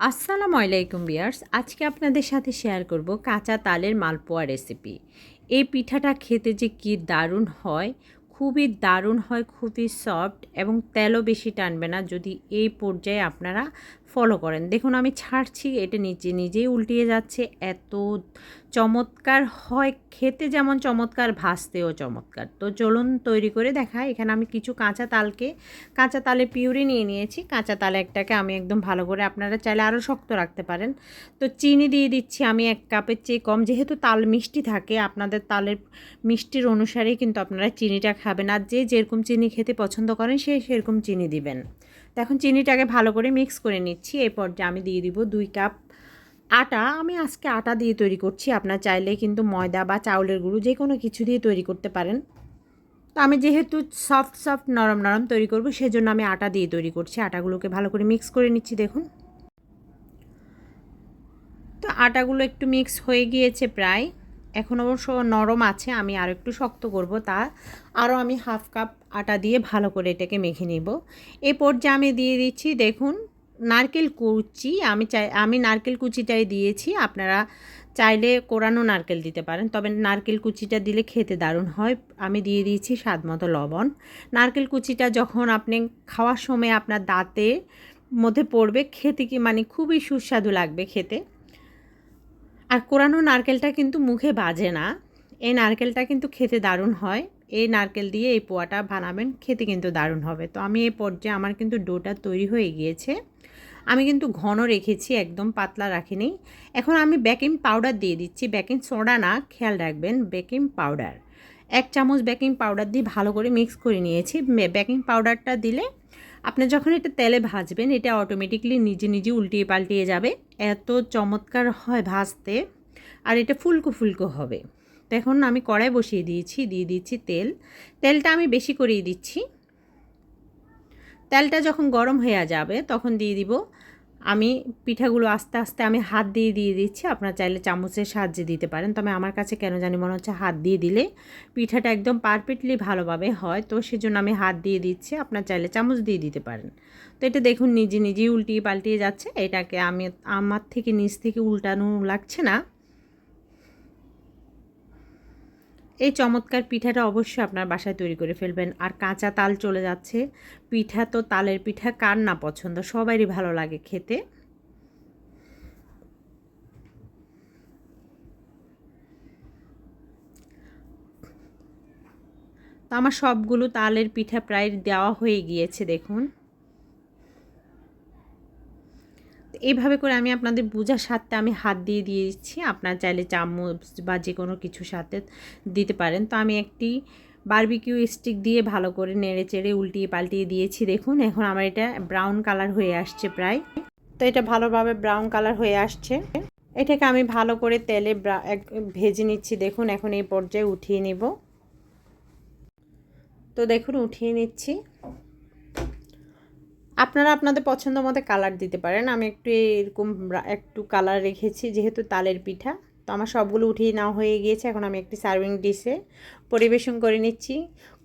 আসসালামু আলাইকুম বিয়ার্স আজকে আপনাদের সাথে শেয়ার করব কাঁচা তালের মালপোয়া রেসিপি এই পিঠাটা খেতে যে কি দারুণ হয়, খুবই দারুণ হয়, খুবই সফট এবং তেলও বেশি টানবে না যদি এই পর্যায়ে আপনারা ফলো করেন। দেখুন, আমি ছাড়ছি, এটা নিচে নিজেই উল্টিয়ে যাচ্ছে। এত চমৎকার হয়, খেতে যেমন চমৎকার ভাসতেও চমৎকার। তো চলুন, তৈরি করে দেখা এখানে আমি কিছু কাঁচা তালকে, কাঁচা তালে পিউরি নিয়ে নিয়েছি। কাঁচা তালে একটাকে আমি একদম ভালো করে আপনারা চাইলে আরও শক্ত রাখতে পারেন। তো চিনি দিয়ে দিচ্ছি আমি এক কাপের চেয়ে কম। যেহেতু তাল মিষ্টি থাকে, আপনাদের তালের মিষ্টির অনুসারেই কিন্তু আপনারা চিনিটা খাবেন। আর যে যেরকম চিনি খেতে পছন্দ করেন, সে সেরকম চিনি দিবেন। এখন চিনিটাকে ভালো করে মিক্স করে নিচ্ছি। এই পর্যায়ে আমি দিয়ে দিব দুই কাপ আটা। আমি আজকে আটা দিয়ে তৈরি করছি, আপনার চাইলে কিন্তু ময়দা বা চাউলের গুঁড়ো যে কোনো কিছু দিয়ে তৈরি করতে পারেন। তো আমি যেহেতু সফট সফট নরম নরম তৈরি করব, সেজন্য আমি আটা দিয়ে তৈরি করছি। আটাগুলোকে ভালো করে মিক্স করে নিচ্ছি, দেখুন। তো আটাগুলো একটু মিক্স হয়ে গিয়েছে প্রায়। এখন অবশ্য নরম আছে, আমি আর একটু শক্ত করব, তা আরও আমি হাফ কাপ আটা দিয়ে ভালো করে এটাকে মেখে নিব। এই পর্যায়ে আমি দিয়ে দিচ্ছি, দেখুন, নারকেল কুচি, আমি চাই, আমি নারকেল কুচিটাই দিয়েছি, আপনারা চাইলে কোরানো নারকেল দিতে পারেন, তবে নারকেল কুচিটা দিলে খেতে দারুণ হয়, আমি দিয়ে দিয়েছি স্বাদ মতো লবণ। নারকেল কুচিটা যখন আপনি খাওয়ার সময় আপনার দাঁতে মধ্যে পড়বে, খেতে কি মানে খুবই সুস্বাদু লাগবে খেতে। আর কোরানো নারকেলটা কিন্তু মুখে বাজে না। এই নারকেলটা কিন্তু খেতে দারুণ হয়। এই নারকেল দিয়ে এই পোয়াটা বানাবেন, খেতে কিন্তু দারুণ হবে। তো আমি এই পর্যায়ে আমার কিন্তু ডোটা তৈরি হয়ে গিয়েছে। আমি কিন্তু ঘন রেখেছি, একদম পাতলা রাখিনি। এখন আমি বেকিং পাউডার দিয়ে দিচ্ছি। বেকিং সোডা না, খেয়াল রাখবেন, বেকিং পাউডার। এক চামচ বেকিং পাউডার দিয়ে ভালো করে মিক্স করে নিয়েছি। বেকিং পাউডারটা দিলে আপনি যখন এটা তেলে ভাজবেন, এটা অটোমেটিকলি নিজে নিজে উল্টিয়ে পাল্টিয়ে যাবে। এত চমৎকার হয় ভাজতে। আর এটা ফুলকো ফুলকো হবে। তো এখন আমি কড়াই বসিয়ে দিয়েছি, দিয়ে দিচ্ছি তেল। তেলটা আমি বেশি করেই দিচ্ছি। তেলটা যখন গরম হয়ে যাবে, তখন দিয়ে দিব আমি পিঠাগুলো আস্তে আস্তে আমি হাত দিয়ে দিয়ে দিচ্ছি। আপনারা চাইলে চামচের সাহায্যে দিতে পারেন। তবে আমার কাছে কেন জানি মনে হচ্ছে হাত দিয়ে দিলে পিঠাটা একদম পারফেক্টলি ভালোভাবে হয়। তো সেজন্য আমি হাত দিয়ে দিচ্ছি। আপনার চাইলে চামচ দিয়ে দিতে পারেন। তো এটা দেখুন নিজে নিজেই উল্টিয়ে পাল্টিয়ে যাচ্ছে। এটাকে আমি আমার থেকে নিচ থেকে উল্টানো লাগছে না। এই চমৎকার পিঠাটা অবশ্যই আপনার বাসায় তৈরি করে ফেলবেন। আর কাঁচা তাল চলে যাচ্ছে। পিঠা তো তালের পিঠা, কার না পছন্দ? সবারই ভালো লাগে খেতে। তো আমার সবগুলো তালের পিঠা প্রায় দেওয়া হয়ে গিয়েছে, দেখুন। এইভাবে করে আমি আপনাদের বোঝার সাথে আমি হাত দিয়ে দিয়ে দিচ্ছি আপনার চাইলে চামচ বা যে কোনো কিছু সাথে দিতে পারেন। তো আমি একটি বারবিকিউ স্টিক দিয়ে ভালো করে নেড়ে চেড়ে উল্টিয়ে পাল্টিয়ে দিয়েছি। দেখুন, এখন আমার এটা ব্রাউন কালার হয়ে আসছে প্রায়। তো এটা ভালোভাবে ব্রাউন কালার হয়ে আসছে। এটাকে আমি ভালো করে তেলে ভেজে নিচ্ছি। দেখুন, এখন এই পর্যায়ে উঠিয়ে নেব। তো দেখুন, উঠিয়ে নিচ্ছি। আপনারা আপনাদের পছন্দ মতো কালার দিতে পারেন। আমি একটু এরকম একটু কালার রেখেছি, যেহেতু তালের পিঠা। তো আমার সবগুলো উঠিয়ে নেওয়া হয়ে গিয়েছে। এখন আমি একটি সার্ভিং ডিশে পরিবেশন করে নিচ্ছি।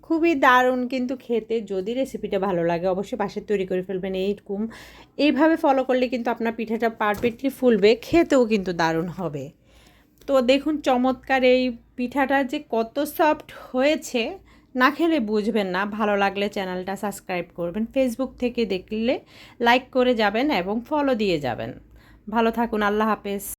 খুবই দারুণ কিন্তু খেতে। যদি রেসিপিটা ভালো লাগে, অবশ্যই পাশে তৈরি করে ফেলবেন এইরকম। এইভাবে ফলো করলে কিন্তু আপনার পিঠাটা পারফেক্টলি ফুলবে। খেতেও কিন্তু দারুণ হবে। তো দেখুন, চমৎকার এই পিঠাটা যে কত সফট হয়েছে। না খেলে বুঝবেন না, ভালো লাগলে চ্যানেলটা সাবস্ক্রাইব করবেন। ফেসবুক থেকে দেখলে লাইক করে যাবেন এবং ফলো দিয়ে যাবেন। ভালো থাকুন, আল্লাহ হাফেজ।